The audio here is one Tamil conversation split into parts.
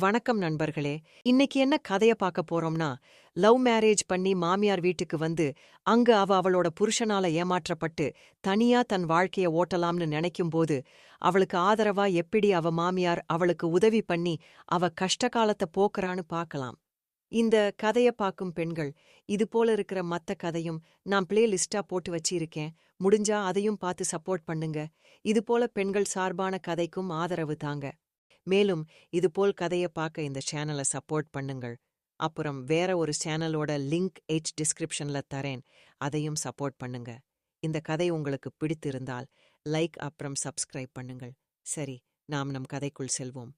வணக்கம் நண்பர்களே. இன்னைக்கு என்ன கதைய பார்க்க போறோம்னா லவ் மேரேஜ் பண்ணி மாமியார் வீட்டுக்கு வந்து அங்க அவ அவளோட புருஷனால ஏமாற்றப்பட்டு தனியா தன் வாழ்க்கைய ஓட்டலாம்னு நினைக்கும்போது அவளுக்கு ஆதரவா எப்படி அவ மாமியார் அவளுக்கு உதவி பண்ணி அவ கஷ்ட காலத்தை போக்குறான்னு பார்க்கலாம். இந்த கதைய பார்க்கும் பெண்கள் இது போல இருக்கிற மத்த கதையும் நான் பிளே லிஸ்டா போட்டு வச்சிருக்கேன். முடிஞ்சா அதையும் பார்த்து சப்போர்ட் பண்ணுங்க. இது போல பெண்கள் சார்பான கதைக்கும் ஆதரவு தாங்க. மேலும் இதுபோல் கதையை பார்க்க இந்த சேனலை சப்போர்ட் பண்ணுங்கள். அப்புறம் வேற ஒரு சேனலோட லிங்க் எச் டிஸ்கிரிப்ஷன்ல தரேன். அதையும் சப்போர்ட் பண்ணுங்க. இந்த கதை உங்களுக்கு பிடித்திருந்தால் லைக் அப்புறம் சப்ஸ்கிரைப் பண்ணுங்கள். சரி நாம் நம் கதைக்குள் செல்வோம்.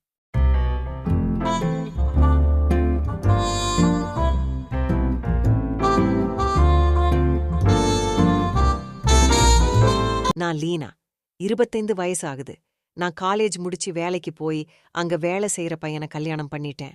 நான் லீனா. இருபத்தைந்து வயசு ஆகுது. நான் காலேஜ் முடிச்சு வேலைக்கு போய் அங்க வேலை செய்யற பையனை கல்யாணம் பண்ணிட்டேன்.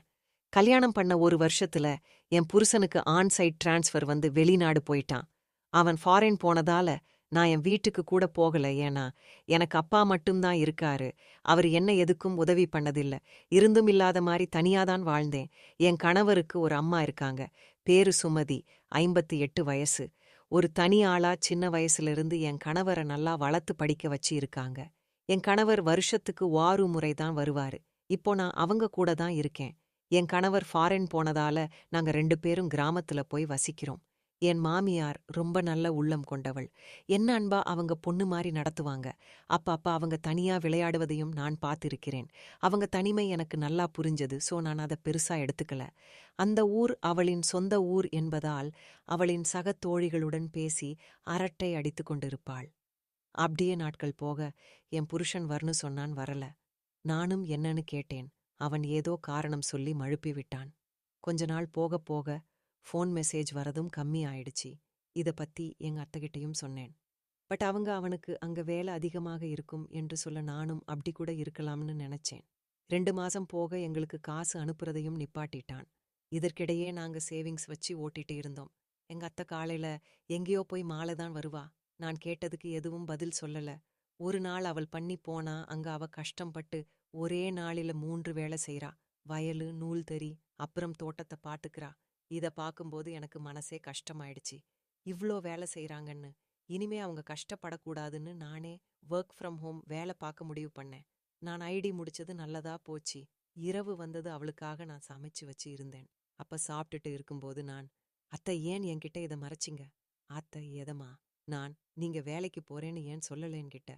கல்யாணம் பண்ண ஒரு வருஷத்துல என் புருஷனுக்கு ஆன் சைட் டிரான்ஸ்ஃபர் வந்து வெளிநாடு போயிட்டான். அவன் ஃபாரின் போனதால நான் என் வீட்டுக்கு கூட போகல. ஏன்னா எனக்கு அப்பா மட்டும்தான் இருக்காரு. அவர் என்ன எதுக்கும் உதவி பண்ணதில்ல. இருந்தும் இல்லாத மாதிரி தனியாதான் வாழ்ந்தேன். என் கணவருக்கு ஒரு அம்மா இருக்காங்க. பேரு சுமதி. ஐம்பத்தி எட்டு வயசு. ஒரு தனி ஆளா சின்ன வயசுல இருந்து என் கணவரை நல்லா வளர்த்து படிக்க வச்சு இருக்காங்க என் கணவர் வருஷத்துக்கு வாரு முறை தான் வருவாரு. இப்போ நான் அவங்க கூட தான் இருக்கேன். என் கணவர் ஃபாரின் போனதால நாங்க ரெண்டு பேரும் கிராமத்துல போய் வசிக்கிறோம். என் மாமியார் ரொம்ப நல்ல உள்ளம் கொண்டவள். என்ன அன்பா அவங்க பொண்ணு மாதிரி நடத்துவாங்க. அப்ப அப்ப அவங்க தனியா விளையாடுவதையும் நான் பார்த்திருக்கிறேன். அவங்க தனிமை எனக்கு நல்லா புரிஞ்சது சோ நான் அதை பெருசா எடுத்துக்கல. அந்த ஊர் அவளின் சொந்த ஊர் என்பதால் அவளின் சக தோழிகளுடன் பேசி அரட்டை அடித்துக் கொண்டிருப்பாள். அப்படியே நாட்கள் போக என் புருஷன் வரனு சொன்னான் வரல. நானும் என்னன்னு கேட்டேன். அவன் ஏதோ காரணம் சொல்லி மழுப்பி விட்டான். கொஞ்ச நாள் போக போக ஃபோன் மெசேஜ் வரதும் கம்மி ஆயிடுச்சு. இத பத்தி எங்க அத்தகிட்டையும் சொன்னேன். பட் அவங்க அவனுக்கு அங்க வேலை அதிகமாக இருக்கும் என்று சொல்ல நானும் அப்படி கூட இருக்கலாம்னு நினைச்சேன். ரெண்டு மாசம் போக எங்களுக்கு காசு அனுப்புறதையும் நிப்பாட்டிட்டான். இதற்கிடையே நாங்க சேவிங்ஸ் வச்சு ஓட்டிட்டு இருந்தோம். எங்க அத்தை காலையில எங்கேயோ போய் மாலை தான் வருவா. நான் கேட்டதுக்கு எதுவும் பதில் சொல்லல. ஒரு நாள் அவள் பண்ணி போனா அங்க அவ கஷ்டப்பட்டு ஒரே நாளில மூன்று வேலை செய்றா. வயலு நூல் தறி அப்புறம் தோட்டத்தை பாத்துக்கிறா. இத பாக்கும்போது எனக்கு மனசே கஷ்டமாயிடுச்சு. இவ்ளோ வேலை செய்றாங்கன்னு. இனிமே அவங்க கஷ்டப்படக்கூடாதுன்னு நானே ஒர்க் ஃப்ரம் ஹோம் வேலை பார்க்க முடிவு பண்ணேன். நான் ஐடி முடிச்சது நல்லதா போச்சு. இரவு வந்தது அவளுக்காக நான் சமைச்சு வச்சு இருந்தேன். அப்ப சாப்பிட்டுட்டு இருக்கும்போது நான் அத்தை ஏன் என்கிட்ட இதை மறைச்சிங்க? அத்தை எதமா நான் நீங்க வேலைக்கு போறேன்னு ஏன் சொல்லலேன் கிட்ட.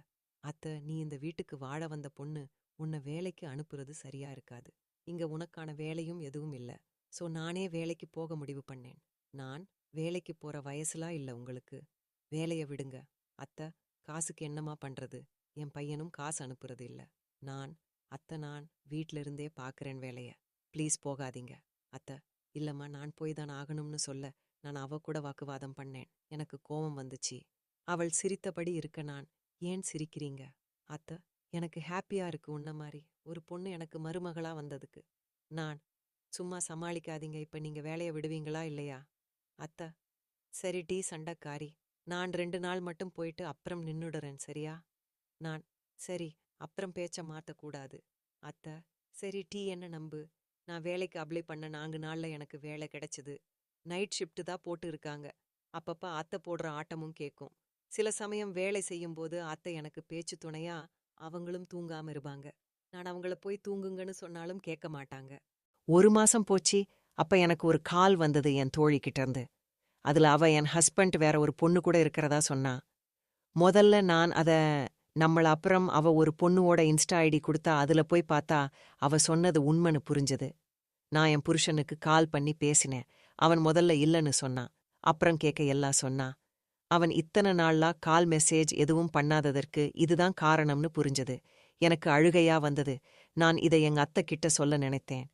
அத்த நீ இந்த வீட்டுக்கு வாழ வந்த பொண்ணு உன்னை வேலைக்கு அனுப்புறது சரியா இருக்காது. இங்க உனக்கான வேலையும் எதுவும் இல்ல. சோ நானே வேலைக்கு போக முடிவு பண்ணேன். நான் வேலைக்கு போற வயசுலா இல்ல உங்களுக்கு. வேலைய விடுங்க. அத்த காசுக்கு என்னமா பண்றது? என் பையனும் காசு அனுப்புறது இல்ல. நான் அத்த நான் வீட்ல இருந்தே பாக்குறேன் வேலைய. ப்ளீஸ் போகாதீங்க. அத்த இல்லம்மா நான் போய் தான் ஆகணும்னு சொல்ல. நான் அவ கூட வாக்குவாதம் பண்ணேன். எனக்கு கோபம் வந்துச்சு. அவள் சிரித்தபடி இருக்க நான் ஏன் சிரிக்கிறீங்க? அத்த எனக்கு ஹாப்பியா இருக்கு உன்ன மாதிரி ஒரு பொண்ணு எனக்கு மருமகளா வந்ததுக்கு. நான் சும்மா சமாளிக்காதீங்க. இப்ப நீங்க வேலைய விடுவீங்களா இல்லையா? அத்த சரி டீ சண்டைக்காரி. நான் ரெண்டு நாள் மட்டும் போயிட்டு அப்புறம் நின்னுடுறேன் சரியா? நான் சரி அப்புறம் பேச்ச மாத்தக்கூடாது. அத்த சரி டீ என்ன நம்பு? நான் வேலைக்கு அப்ளை பண்ண நான்கு நாள்ல எனக்கு வேலை கிடைச்சது. நைட் ஷிஃப்ட் தான் போட்டு இருக்காங்க. அப்பப்ப அத்தை போடுற ஆட்டமும் கேட்கும் சில சமயம் வேலை செய்யும்போது அத்தை எனக்கு பேச்சு துணையா அவங்களும் தூங்காம இருப்பாங்க. நான் அவங்கள போய் தூங்குங்கன்னு சொன்னாலும் கேட்க மாட்டாங்க. ஒரு மாசம் போச்சு. அப்ப எனக்கு ஒரு கால் வந்தது என் தோழி இருந்து அதுல அவ என் ஹஸ்பண்ட் வேற ஒரு பொண்ணு கூட இருக்கிறதா சொன்னா முதல்ல நான் அத நம்மள அப்புறம் அவ ஒரு பொண்ணுவோட இன்ஸ்டா ஐடி கொடுத்தா அதுல போய் பார்த்தா அவ சொன்னது உண்மைன்னு புரிஞ்சது. நான் என் புருஷனுக்கு கால் பண்ணி பேசினேன். அவன் முதல்ல இல்லன்னு சொன்னான் அப்புறம் கேட்க எல்லாம் சொன்னா அவன் இத்தனை நாள்லாம் கால் மெசேஜ் எதுவும் பண்ணாததற்கு இதுதான் காரணம்னு புரிஞ்சது. எனக்கு அழுகையா வந்தது. நான் இதை எங்க அத்தை கிட்ட சொல்ல நினைத்தேன்.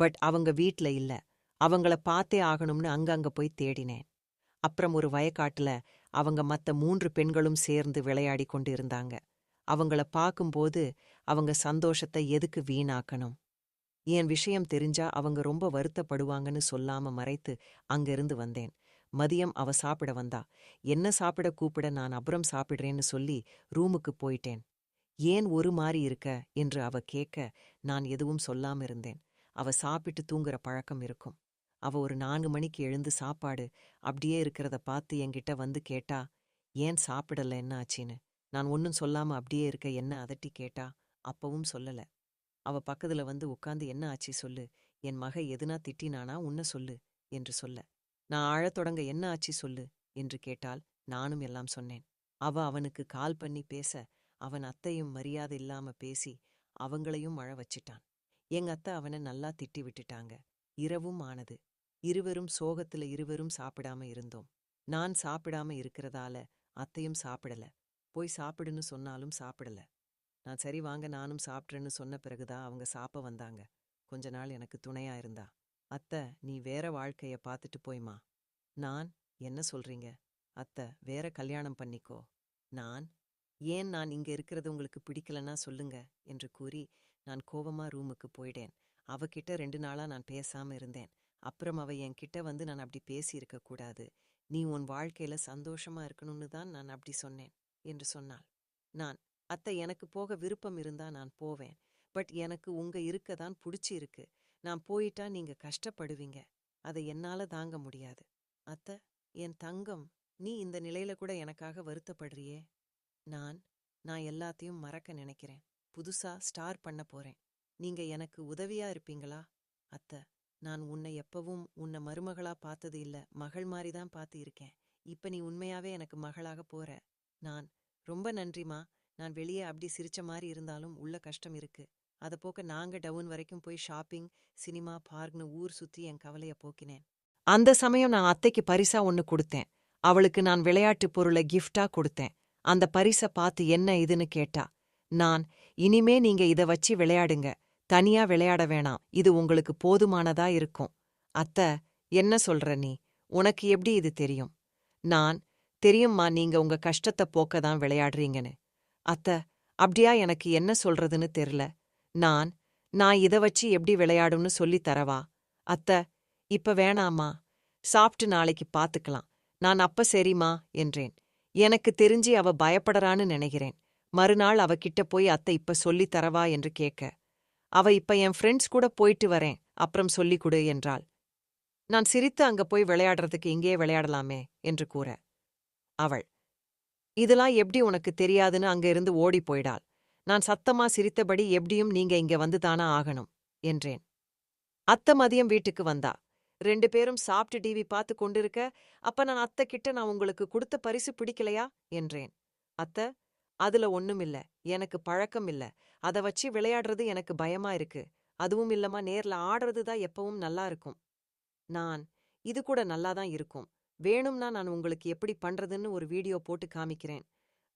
பட் அவங்க வீட்ல இல்ல. அவங்கள பார்த்தே ஆகணும்னு அங்கங்க போய் தேடினேன். அப்புறம் ஒரு வயக்காட்டுல அவங்க மத்த மூன்று பெண்களும் சேர்ந்து விளையாடி கொண்டு இருந்தாங்க அவங்கள பார்க்கும்போது அவங்க சந்தோஷத்தை எதுக்கு வீணாக்கணும்? என் விஷயம் தெரிஞ்சா அவங்க ரொம்ப வருத்தப்படுவாங்கன்னு சொல்லாம மறைத்து அங்கிருந்து வந்தேன். மதியம் அவ சாப்பிட வந்தா. என்ன சாப்பிட கூப்பிட நான் அப்புறம் சாப்பிடுறேன்னு சொல்லி ரூமுக்கு போயிட்டேன். ஏன் ஒரு மாறி இருக்க? என்று அவ கேட்க நான் எதுவும் சொல்லாம இருந்தேன். அவ சாப்பிட்டு தூங்குற பழக்கம் இருக்கும். அவ ஒரு நான்கு மணிக்கு எழுந்து சாப்பாடு அப்படியே இருக்கிறத பார்த்து என்கிட்ட வந்து கேட்டா ஏன் சாப்பிடல? என்ன ஆச்சின்னு நான் ஒன்னும் சொல்லாம அப்படியே இருக்க என்ன? அதட்டி கேட்டா அப்பவும் சொல்லல. அவ பக்கத்துல வந்து உட்காந்து என்ன ஆச்சு சொல்லு? என் மக எதுனா திட்டினானா உன்ன சொல்லு? என்று சொல்ல. நான் ஆழத் தொடங்க என்ன ஆச்சு சொல்லு? என்று கேட்டால் நானும் எல்லாம் சொன்னேன். அவ அவனுக்கு கால் பண்ணி பேச அவன் அத்தையும் மரியாதை இல்லாம பேசி அவங்களையும் மழ வச்சிட்டான். எங்க அத்தை அவனை நல்லா திட்டி விட்டுட்டாங்க. இரவும் ஆனது. இருவரும் சோகத்துல இருவரும் சாப்பிடாம இருந்தோம். நான் சாப்பிடாம இருக்கிறதால அத்தையும் சாப்பிடல. போய் சாப்பிடுன்னு சொன்னாலும் சாப்பிடல. நான் சரி வாங்க நானும் சாப்பிட்றேன்னு சொன்ன பிறகுதான் அவங்க சாப்ப வந்தாங்க. கொஞ்ச நாள் எனக்கு துணையா இருந்தா. அத்தை நீ வேற வாழ்க்கைய பார்த்துட்டு போய்மா. நான் என்ன சொல்றீங்க? அத்தை வேற கல்யாணம் பண்ணிக்கோ. நான் ஏன் நான் இங்க இருக்கிறது உங்களுக்கு பிடிக்கலன்னா சொல்லுங்க என்று கூறி நான் கோவமா ரூமுக்கு போயிட்டேன். அவகிட்ட ரெண்டு நாளா நான் பேசாம இருந்தேன். அப்புறம் அவ என்கிட்ட வந்து நான் அப்படி பேசியிருக்க கூடாது. நீ உன் வாழ்க்கையில சந்தோஷமா இருக்கணும்னு தான் நான் அப்படி சொன்னேன் என்று சொன்னாள். நான் அத்தை எனக்கு போக விருப்பம் இருந்தா நான் போவேன். பட் எனக்கு உங்க இருக்க தான் புடிச்சு இருக்கு நான் போயிட்டா நீங்க கஷ்டப்படுவீங்க. அதை என்னால தாங்க முடியாது. அத்தை என் தங்கம் நீ இந்த நிலையில கூட எனக்காக வருத்தப்படுறியே? நான் நான் எல்லாத்தையும் மறக்க நினைக்கிறேன். புதுசா ஸ்டார் பண்ண போறேன். நீங்க எனக்கு உதவியா இருப்பீங்களா? அத்தை நான் உன்னை எப்பவும் உன்னை மருமகளா பார்த்தது இல்ல. மகள் மாதிரி தான் பார்த்து இருக்கேன். இப்ப நீ உண்மையாவே எனக்கு மகளாக போற. நான் ரொம்ப நன்றிமா நான் வெளியே அப்படி சிரிச்ச மாதிரி இருந்தாலும் உள்ள கஷ்டம் இருக்கு. அத போக்க நாங்க டவுன் வரைக்கும் போய் ஷாப்பிங் சினிமா பார்க்னு ஊர் சுத்தி என் கவலைய போக்கினேன். அந்த சமயம் நான் அத்தைக்கு பரிசா ஒன்னு கொடுத்தேன். அவளுக்கு நான் விளையாட்டு பொருளை கிஃப்டா கொடுத்தேன். அந்த பரிச பார்த்து என்ன இதுன்னு கேட்டா நான் இனிமே நீங்க இத வச்சு விளையாடுங்க. தனியா விளையாட வேணாம். இது உங்களுக்கு போதுமானதா இருக்கும். அத்த என்ன சொல்ற நீ? உனக்கு எப்படி இது தெரியும்? நான் தெரியும்மா நீங்க உங்க கஷ்டத்தை போக்க தான் விளையாடுறீங்கன்னு. அத்த அப்படியா எனக்கு என்ன சொல்றதுன்னு தெரியல நான் நான் இத வச்சு எப்படி விளையாடும்னு சொல்லித் தரவா? அத்த இப்ப வேணாமா? சாப்பிட்டு நாளைக்கு பாத்துக்கலாம். நான் அப்ப சரிமா என்றேன். எனக்கு தெரிஞ்சு அவ பயப்படறான்னு நினைக்கிறேன். மறுநாள் அவகிட்ட போய் அத்தை இப்ப சொல்லித் தரவா என்று கேட்க. அவ இப்ப என் ஃப்ரெண்ட்ஸ் கூட போயிட்டு வரேன். அப்புறம் சொல்லிக் கொடு என்றாள். நான் சிரித்து அங்க போய் விளையாடுறதுக்கு இங்கே விளையாடலாமே என்று கூற. அவள் இதெல்லாம் எப்படி உனக்கு தெரியாதுன்னு அங்க இருந்து ஓடி போயிடாள். நான் சத்தமா சிரித்தபடி எப்படியும் நீங்க இங்க வந்துதானா ஆகணும் என்றேன். அத்த மதியம் வீட்டுக்கு வந்தா. ரெண்டு பேரும் சாப்பிட்டு டிவி பார்த்து கொண்டிருக்க அப்ப நான் அத்தை கிட்ட நான் உங்களுக்கு கொடுத்த பரிசு பிடிக்கலையா? என்றேன். அத்த அதுல ஒண்ணுமில்ல எனக்கு பழக்கம் இல்ல. அத வச்சு விளையாடுறது எனக்கு பயமா இருக்கு. அதுவும் இல்லமா நேர்ல ஆடுறது தான் எப்பவும் நல்லா இருக்கும். நான் இது கூட நல்லா தான் இருக்கும். வேணும்னா நான் உங்களுக்கு எப்படி பண்றதுன்னு ஒரு வீடியோ போட்டு காமிக்கிறேன்.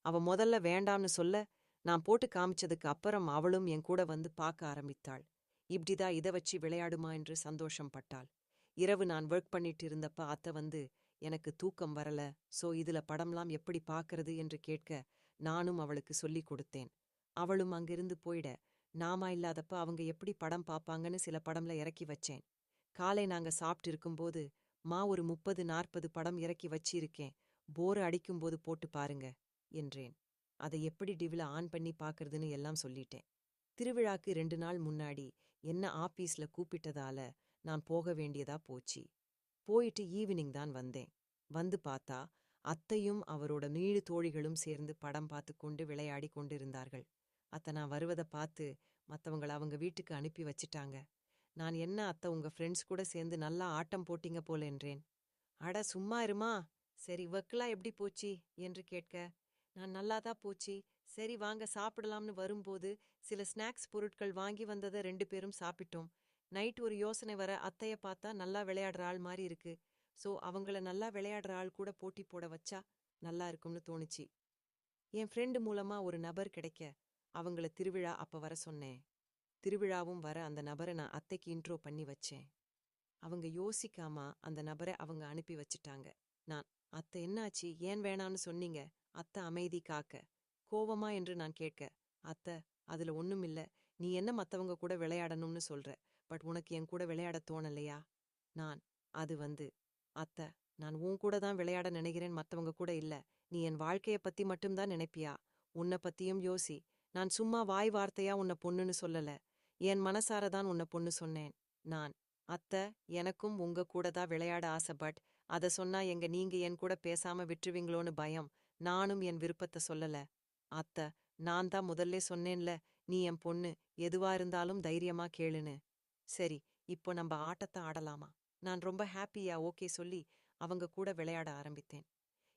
அவ முதல்ல வேண்டாம்னு சொல்ல நான் போட்டு காமிச்சதுக்கு அப்புறம் அவளும் என் கூட வந்து பார்க்க ஆரம்பித்தாள். இப்படிதான் இத வச்சு விளையாடுமா? என்று சந்தோஷம் பட்டாள். இரவு நான் ஒர்க் பண்ணிட்டு இருந்தப்ப அத்தை வந்து எனக்கு தூக்கம் வரல சோ இதுல படம்லாம் எப்படி பார்க்கறது என்று கேட்க நானும் அவளுக்கு சொல்லிக் கொடுத்தேன். அவளும் அங்கிருந்து போயிட நாமா இல்லாதப்ப அவங்க எப்படி படம் பாப்பாங்கன்னு சில படம்ல இறக்கி வச்சேன். காலை நாங்க சாப்பிட்டு இருக்கும்போது மா ஒரு முப்பது நாற்பது படம் இறக்கி வச்சிருக்கேன். போர் அடிக்கும்போது போட்டு பாருங்க என்றேன். அதை எப்படி டிவில ஆன் பண்ணி பாக்குறதுன்னு எல்லாம் சொல்லிட்டேன். திருவிழாக்கு ரெண்டு நாள் முன்னாடி என்ன ஆபீஸ்ல கூப்பிட்டதால நான் போக வேண்டியதா போச்சு. போயிட்டு ஈவினிங் தான் வந்தேன். வந்து பார்த்தா அத்தையும் அவரோட நீடு தோழிகளும் சேர்ந்து படம் பார்த்து கொண்டு விளையாடி கொண்டிருந்தார்கள். அத்தை நான் வருவதை பார்த்து மத்தவங்கள அவங்க வீட்டுக்கு அனுப்பி வச்சிட்டாங்க. நான் என்ன அத்தை உங்க ஃப்ரெண்ட்ஸ் கூட சேர்ந்து நல்லா ஆட்டம் போட்டீங்க போல என்றேன். அட சும்மா இருமா? சரி ஒர்க்கெல்லாம் எப்படி போச்சு? என்று கேட்க நான் நல்லாதான் போச்சு. சரி வாங்க சாப்பிடலாம்னு வரும்போது சில ஸ்நாக்ஸ் பொருட்கள் வாங்கி வந்ததை ரெண்டு பேரும் சாப்பிட்டோம். நைட் ஒரு யோசனை வர அத்தைய பார்த்தா நல்லா விளையாடுற ஆள் மாதிரி இருக்கு. சோ அவங்கள நல்லா விளையாடுற ஆள் கூட போட்டி போட வச்சா நல்லா இருக்கும்னு தோணுச்சு. என் ஃப்ரெண்டு மூலமா ஒரு நபர் கிடைக்க அவங்கள திருவிழா அப்ப வர சொன்னேன். திருவிழாவும் வர அந்த நபரை நான் அத்தைக்கு இன்ட்ரோ பண்ணி வச்சேன். அவங்க யோசிக்காம அந்த நபரை அவங்க அனுப்பி வச்சிட்டாங்க. நான் அத்தை என்னாச்சு? ஏன் வேணான்னு சொன்னீங்க? அத்தை அமைதி காக்க. கோவமா? என்று நான் கேட்க அத்தை அதுல ஒண்ணுமில்ல நீ என்ன மத்தவங்க கூட விளையாடணும்னு சொல்ற? பட் உனக்கு என் கூட விளையாட தோணலையா? நான் அது வந்து அத்தை நான் உன் கூட தான் விளையாட நினைக்கிறேன். மத்தவங்க கூட இல்ல. நீ என் வாழ்க்கைய பத்தி மட்டும்தான் நினைப்பியா? உன்னை பத்தியும் யோசி. நான் சும்மா வாய் வார்த்தையா உன்னை பொண்ணுன்னு சொல்லல. என் மனசார தான் உன்னை பொண்ணு சொன்னேன். நான் அத்த எனக்கும் உங்க கூட தான் விளையாட ஆசை பட் அத சொன்னா எங்க நீங்க என் கூட பேசாம விட்டுருவீங்களோன்னு பயம். நானும் என் விருப்பத்த சொல்லல. அத்த நான் தான் முதல்ல சொன்னேன்ல நீ என் பொண்ணு எதுவா இருந்தாலும் தைரியமா கேளுன்னு. சரி இப்போ நம்ம ஆட்டத்தை ஆடலாமா? நான் ரொம்ப ஹாப்பியா ஓகே சொல்லி அவங்க கூட விளையாட ஆரம்பித்தேன்.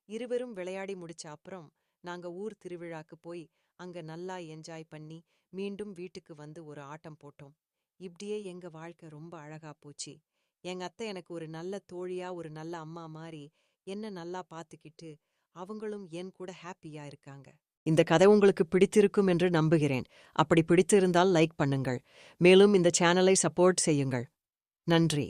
இருவரும் விளையாடி முடிச்ச அப்புறம் நாங்க ஊர் திருவிழாக்கு போய் அங்க நல்லா என்ஜாய் பண்ணி மீண்டும் வீட்டுக்கு வந்து ஒரு ஆட்டம் போட்டோம். இப்படியே எங்க வாழ்க்கை ரொம்ப அழகா போச்சு. எங்க அத்தை எனக்கு ஒரு நல்ல தோழியா ஒரு நல்ல அம்மா மாதிரி என்ன நல்லா பார்த்துக்கிட்டு அவங்களும் என் கூட ஹாப்பியா இருக்காங்க. இந்த கதை உங்களுக்கு பிடித்திருக்கும் என்று நம்புகிறேன். அப்படி பிடித்திருந்தால் லைக் பண்ணுங்கள். மேலும் இந்த சேனலை சப்போர்ட் செய்யுங்கள். நன்றி.